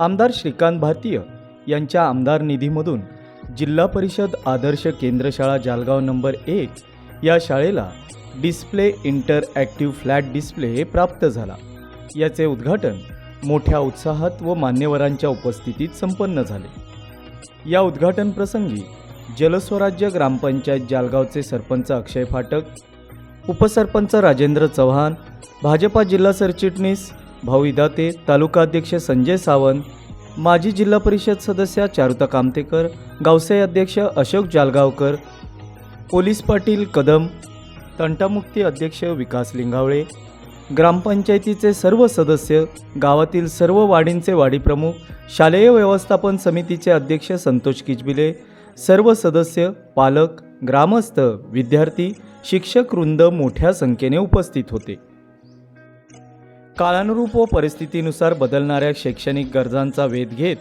आमदार श्रीकांत भारतीय यांच्या आमदार निधीमधून जिल्हा परिषद आदर्श केंद्रशाळा जालगाव नंबर एक या शाळेला डिस्प्ले इंटरॲक्टिव्ह फ्लॅट डिस्प्ले प्राप्त झाला. याचे उद्घाटन मोठ्या उत्साहात व मान्यवरांच्या उपस्थितीत संपन्न झाले. या उद्घाटन प्रसंगी जलस्वराज्य ग्रामपंचायत जालगावचे सरपंच अक्षय फाटक उपसरपंच राजेंद्र चव्हाण भाजपा जिल्हा सरचिटणीस भाऊ इदाते तालुका अध्यक्ष संजय सावंत माजी जिल्हा परिषद सदस्या चारुता कामतेकर गावसाई अध्यक्ष अशोक जालगावकर पोलीस पाटील कदम तंटामुक्ती अध्यक्ष विकास लिंगावळे ग्रामपंचायतीचे सर्व सदस्य गावातील सर्व वाडींचे वाडीप्रमुख शालेय व्यवस्थापन समितीचे अध्यक्ष संतोष किचबिले सर्व सदस्य पालक ग्रामस्थ विद्यार्थी शिक्षक वृंद मोठ्या संख्येने उपस्थित होते. कालानुरूप व परिस्थितीनुसार बदलणाऱ्या शैक्षणिक गरजांचा वेध घेत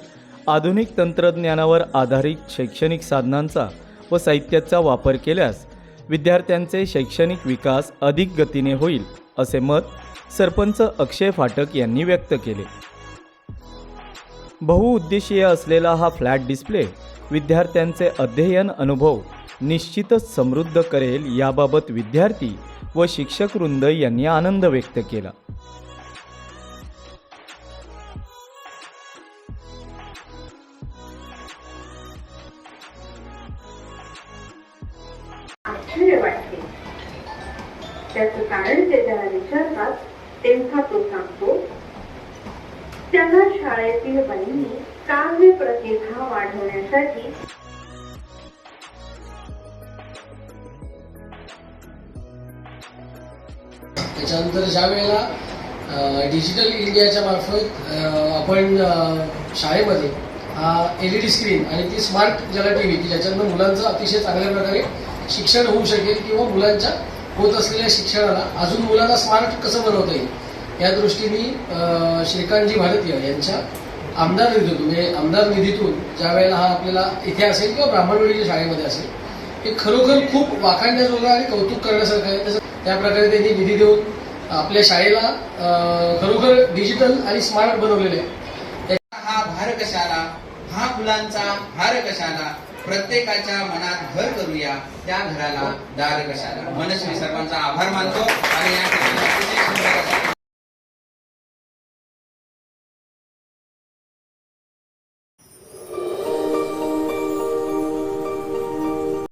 आधुनिक तंत्रज्ञानावर आधारित शैक्षणिक साधनांचा व साहित्याचा वापर केल्यास विद्यार्थ्यांचे शैक्षणिक विकास अधिक गतीने होईल असे मत सरपंच अक्षय फाटक यांनी व्यक्त केले. बहुउद्देशीय असलेला हा फ्लॅट डिस्प्ले विद्यार्थ्यांचे अध्ययन अनुभव निश्चितच समृद्ध करेल याबाबत विद्यार्थी व शिक्षक वृंद यांनी आनंद व्यक्त केला. आश्चर्य वाटते. त्याचं कारण ते त्याला विचारतात तेव्हा तो सांगतो त्यांना शाळेतील बहिणी काव्य प्रतिभा वाढवण्यासाठी त्याच्यानंतर ज्या वेळेला डिजिटल इंडियाच्या मार्फत आपण शाळेमध्ये हा एल ई डी स्क्रीन आणि ती स्मार्ट ज्याला टी व्ही की ज्याच्यातनं मुलांचं अतिशय चांगल्या प्रकारे शिक्षण होऊ शकेल किंवा मुलांच्या होत असलेल्या शिक्षणाला अजून मुलांना स्मार्ट कसं बनवता येईल? या दृष्टीने श्रीकांतजी भारतीय यांच्या आमदार निधीतून म्हणजे आमदार निधीतून ज्या वेळेला हा आपल्याला इथे असेल किंवा ब्राह्मणवाडीच्या शाळेमध्ये असेल हे खरोखर खूप वाखाणण्याजोगं आणि कौतुक करण्यासारखं आहे. तसं त्या प्रकारे त्यांनी निधी देऊन आपल्या शाळेला अं, खरोखर डिजिटल आणि स्मार्ट बनवलेलं आहे. हा भार कशाला हा मुलांचा हार कशाला प्रत्येकाच्या मनात घर करूया त्या घराला दार कशाला मनस्वी सर्वांचा आभार मानतो आणि या